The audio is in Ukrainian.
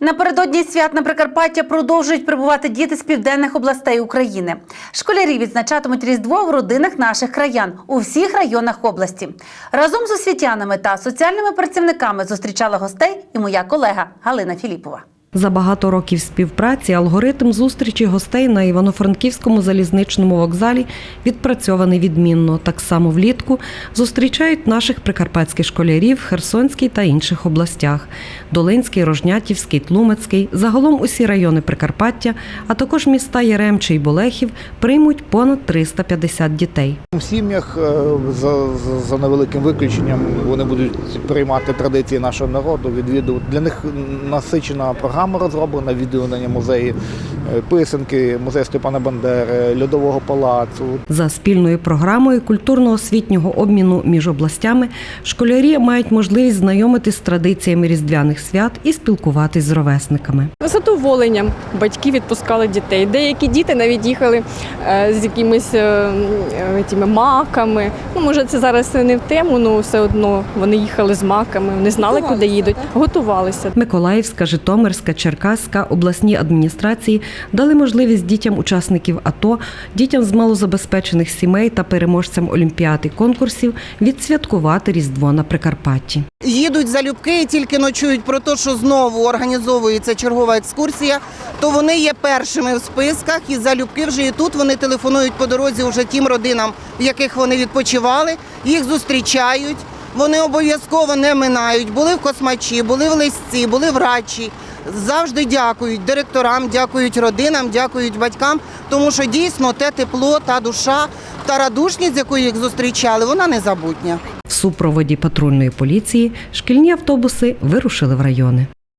Напередодні свят на Прикарпаття продовжують прибувати діти з південних областей України. Школярі відзначатимуть Різдво в родинах наших краян у всіх районах області. Разом з освітянами та соціальними працівниками зустрічала гостей і моя колега Галина Філіпова. За багато років співпраці алгоритм зустрічі гостей на Івано-Франківському залізничному вокзалі відпрацьований відмінно. Так само влітку зустрічають наших прикарпатських школярів в Херсонській та інших областях: Долинський, Рожнятівський, Тлумацький, загалом усі райони Прикарпаття, а також міста Яремче і Болехів приймуть понад 350 дітей. В сім'ях е, за, за невеликим виключенням вони будуть приймати традиції нашого народу, відвідувати. Для них насичена програма розроблена, відвідування музеї е, писанки, музей Степана Бандери, Льодового палацу. За спільною програмою культурно-освітнього обміну між областями школярі мають можливість знайомитись з традиціями різдвяних свят і спілкуватись з ровесниками. З задоволенням батьки відпускали дітей. Деякі діти навіть їхали е, з якимись е, е, тими маками. Ну, може, це зараз не в тему, але все одно вони їхали з маками, вони знали, куди їдуть, готувалися. Миколаївська, Житомирська, Черкаська обласні адміністрації дали можливість дітям учасників АТО, дітям з малозабезпечених сімей та переможцям олімпіад і конкурсів відсвяткувати Різдво на Прикарпатті. їдуть залюбки тільки ночують про те, що знову організовується чергова екскурсія, то вони є першими в списках і залюбки вже і тут вони телефонують по дорозі вже тим родинам, в яких вони відпочивали, їх зустрічають. Вони обов'язково не минають. Були в космачі, були в лисці, були в рачі. Завжди дякують директорам, дякують родинам, дякують батькам, тому що дійсно те тепло, та душа, та радушність, з якою їх зустрічали, вона незабутня. В супроводі патрульної поліції шкільні автобуси вирушили в райони.